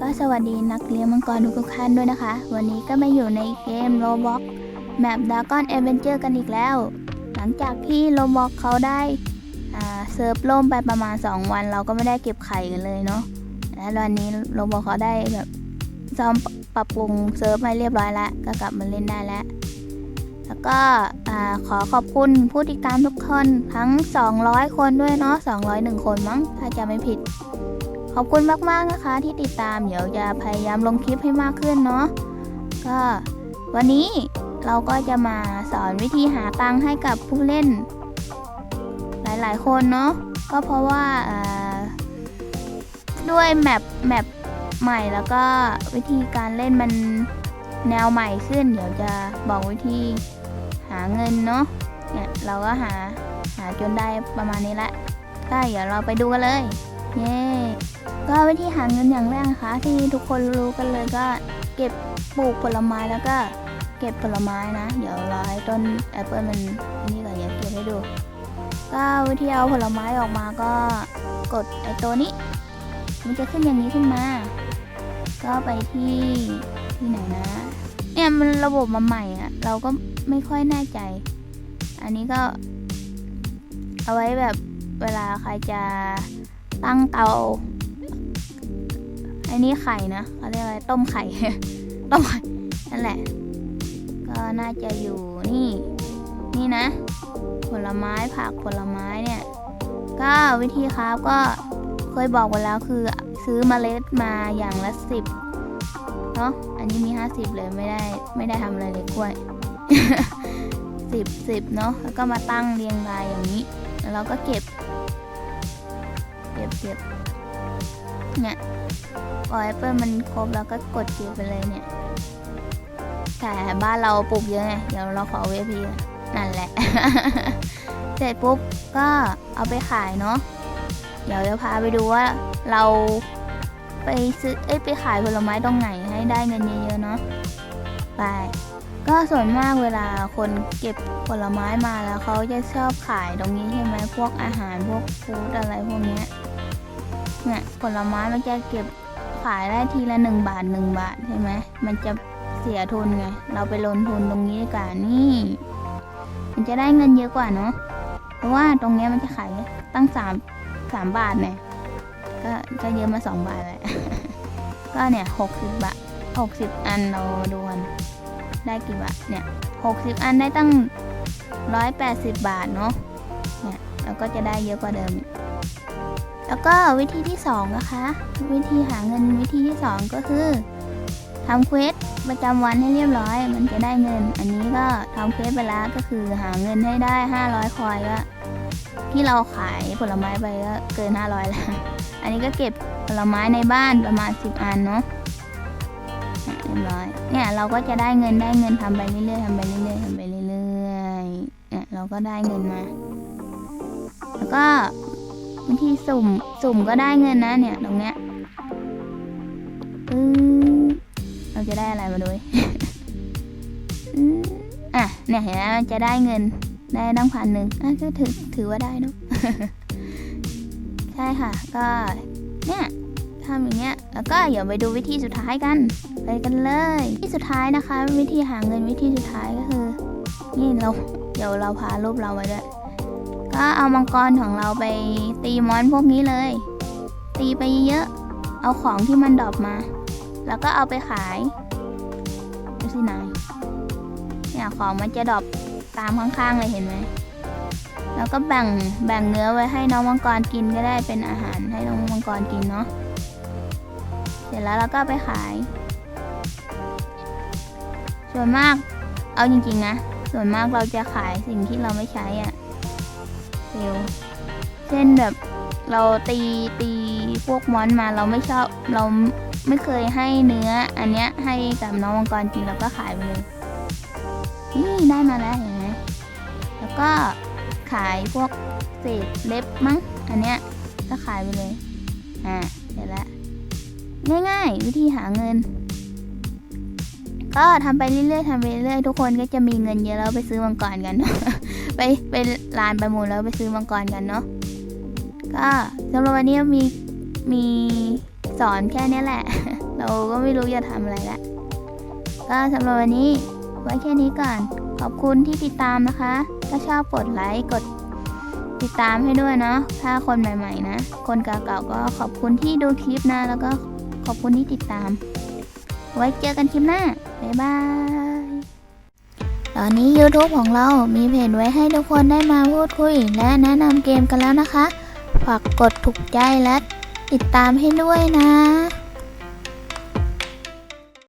ก็สวัสดีนักเลี้ยงมังกรทุกท่านด้วยนะคะ วันนี้ก็มาอยู่ในเกม Roblox แมป Dragon Adventure กันอีกแล้ว หลังจากที่ Roblox เขาได้เซิร์ฟล่มไปประมาณ 2 วัน เราก็ไม่ได้เก็บไข่กันเลยเนาะและวันนี้ Roblox เขาได้แบบซ่อมปรับปรุงเซิร์ฟมาเรียบร้อยแล้ว ก็กลับมาเล่นได้แล้ว แล้วก็ขอขอบคุณผู้ติดตามทุกคนทั้ง 200 คนด้วยเนาะ201 คนมั้งถ้าจะไม่ผิด ขอบคุณมากๆนะคะที่ติดตาม เดี๋ยวจะพยายามลงคลิปให้มากขึ้นเนาะก็วันนี้เราก็จะมาสอนวิธีหาตังค์ให้กับผู้เล่น หลายๆ คนเนาะก็เพราะว่าอ่าด้วยแมปแมปใหม่แล้วก็วิธีการเล่นมันแนวใหม่ขึ้น เดี๋ยวจะบอกวิธีหาเงินเนาะเนี่ยเราก็หาหาจนได้ประมาณนี้ละก็เดี๋ยวเราไปดูกันเลย เย้ ก็วิธีหาเงินอย่างแรกนะคะ ที่ทุกคนรู้กันเลยก็เก็บปลูกผลไม้แล้วก็เก็บผลไม้นะ เดี๋ยวรอให้ต้นแอปเปิลมันนี่ก่อนเดี๋ยวเก็บให้ดู ก็วิธีเอาผลไม้ออกมาก็กดไอตัวนี้ มันจะขึ้นอย่างนี้ขึ้นมา ก็ไปที่ที่ไหนนะ เนี่ยมันระบบมาใหม่อะเราก็ไม่ค่อยแน่ใจ อันนี้ก็ เอาไว้แบบเวลาใครจะตั้งเตา อ้นี่ไข่นะเขาเรียกอะไรต้มไข่ ต้มไข่นั่นแหละ ก็น่าจะอยู่นี่ นี่นะ ผลไม้ผักผลไม้เนี่ย ก็วิธีครับก็เคยบอกไปแล้วคือซื้อเมล็ดมาอย่างละสิบเนาะอันนี้มีห้าสิบเลยไม่ได้ไม่ได้ทำอะไรเลยกล้วยสิบสิบเนาะแล้วก็มาตั้งเรียงรายอย่างนี้ แล้วเราก็เก็บ เก็บเก็บ เนี่ยพอแอปเปิลมันครบแล้วก็กดเก็บไปเลยเนี่ย แต่บ้านเราปลูกเยอะไง เดี๋ยวเราขอเวพีนั่นแหละ เสร็จปุ๊บก็เอาไปขายเนาะ เดี๋ยวจะพาไปดูว่าเราไปซื้อ เอ้ยไปขายผลไม้ตรงไหนให้ได้เงินเยอะๆเนาะ ไป ก็ส่วนมากเวลาคนเก็บผลไม้มาแล้วเขาจะชอบขายตรงนี้ใช่ไหมพวกอาหารพวกฟู้ดอะไรพวกเนี้ย เนี่ยผลไม้มันจะเก็บขายได้ทีละหนึ่งบาทหนึ่งบาทใช่ไหมมันจะเสียทุนไง เราไปลงทุนตรงนี้ดีกว่านี่ มันจะได้เงินเยอะกว่าเนาะ เพราะว่าตรงนี้มันจะขายตั้งสามสามบาทเนี่ยก็ก็เยอะมาสองบาทแหละ ก็เนี่ยหกสิบบาทหกสิบอันเราดูกันได้กี่บาทเนี่ยหกสิบอันได้ตั้งร้อยแปดสิบบาทเนาะ เนี่ยเราก็จะได้เยอะกว่าเดิมอีก แล้วก็วิธีที่สองนะคะ วิธีหาเงินวิธีที่สองก็คือทำเควสประจำวันให้เรียบร้อย มันจะได้เงิน อันนี้ก็ทำเควสไปแล้วก็คือหาเงินให้ได้ 500 คอยก็ที่เราขายผลไม้ไปก็เกิน 500 แล้ว อันนี้ก็เก็บผลไม้ในบ้านประมาณ 10 อันเนาะเรียบร้อยเนี่ยเราก็จะได้เงินได้เงินทำไปเรื่อยๆทำไปเรื่อยๆทำไปเรื่อยๆเนี่ยเราก็ได้เงินมา แล้วก็ วิธีสุ่ม สุ่มก็ได้เงินนะเนี่ยตรงเนี้ยเราจะได้อะไรมาด้วยอะเนี่ยเห็นไหมจะได้เงินได้ตั้งพันหนึ่งอะก็ถือถือว่าได้เนาะใช่ค่ะ ก็เนี่ยทำอย่างเงี้ยแล้วก็เดี๋ยวไปดูวิธีสุดท้ายกัน ไปกันเลยวิธีสุดท้ายนะคะ วิธีหาเงินวิธีสุดท้ายก็คือ นี่เราเดี๋ยวเราพารูปเราไว้ด้วย ก็เอามังกรของเราไปตีมอนพวกนี้เลย ตีไปเยอะๆเอาของที่มันดรอปมา แล้วก็เอาไปขายดูสินายเนี่ยของมันจะดรอปตามข้างๆเลยเห็นไหมแล้วก็แบ่งแบ่งเนื้อไว้ให้น้องมังกรกินก็ได้เป็นอาหารให้น้องมังกรกินเนาะเสร็จแล้วเราก็ไปขาย ส่วนมากเอาจริงๆนะ ส่วนมากเราจะขายสิ่งที่เราไม่ใช้อะ เซลเช่นแบบเราตีตีพวกมอนมาเราไม่ชอบเราไม่เคยให้เนื้ออันเนี้ยให้กับน้องมังกรกินเราก็ขายไปเลยนี่ได้มาแล้วเห็นไหมแล้วก็ขายพวกเศษเล็บมั้งอันเนี้ยก็ขายไปเลยอ่าเสร็จแล้วง่ายๆ วิธีหาเงิน ก็ทำไปเรื่อยๆทำไปเรื่อยๆทุกคนก็จะมีเงินเยอะแล้วไปซื้อมังกรกัน ไปไปลานประมูลแล้วไปซื้อมังกรกันเนาะก็สำหรับวันนี้มีมีสอนแค่นี้แหละ เราก็ไม่รู้จะทำอะไรละก็สำหรับวันนี้ไว้แค่นี้ก่อน ขอบคุณที่ติดตามนะคะ ถ้าชอบกดไลค์กดติดตามให้ด้วยเนาะถ้าคนใหม่ๆนะ คนเก่าๆก็ขอบคุณที่ดูคลิปนะ แล้วก็ขอบคุณที่ติดตาม ไว้เจอกันคลิปหน้า บ๊ายบาย ตอนนี้ YouTube ของเรามีเพจไว้ให้ทุกคนได้มาพูดคุย และแนะนำเกมกันแล้วนะคะ ฝากกดถูกใจและติดตามให้ด้วยนะ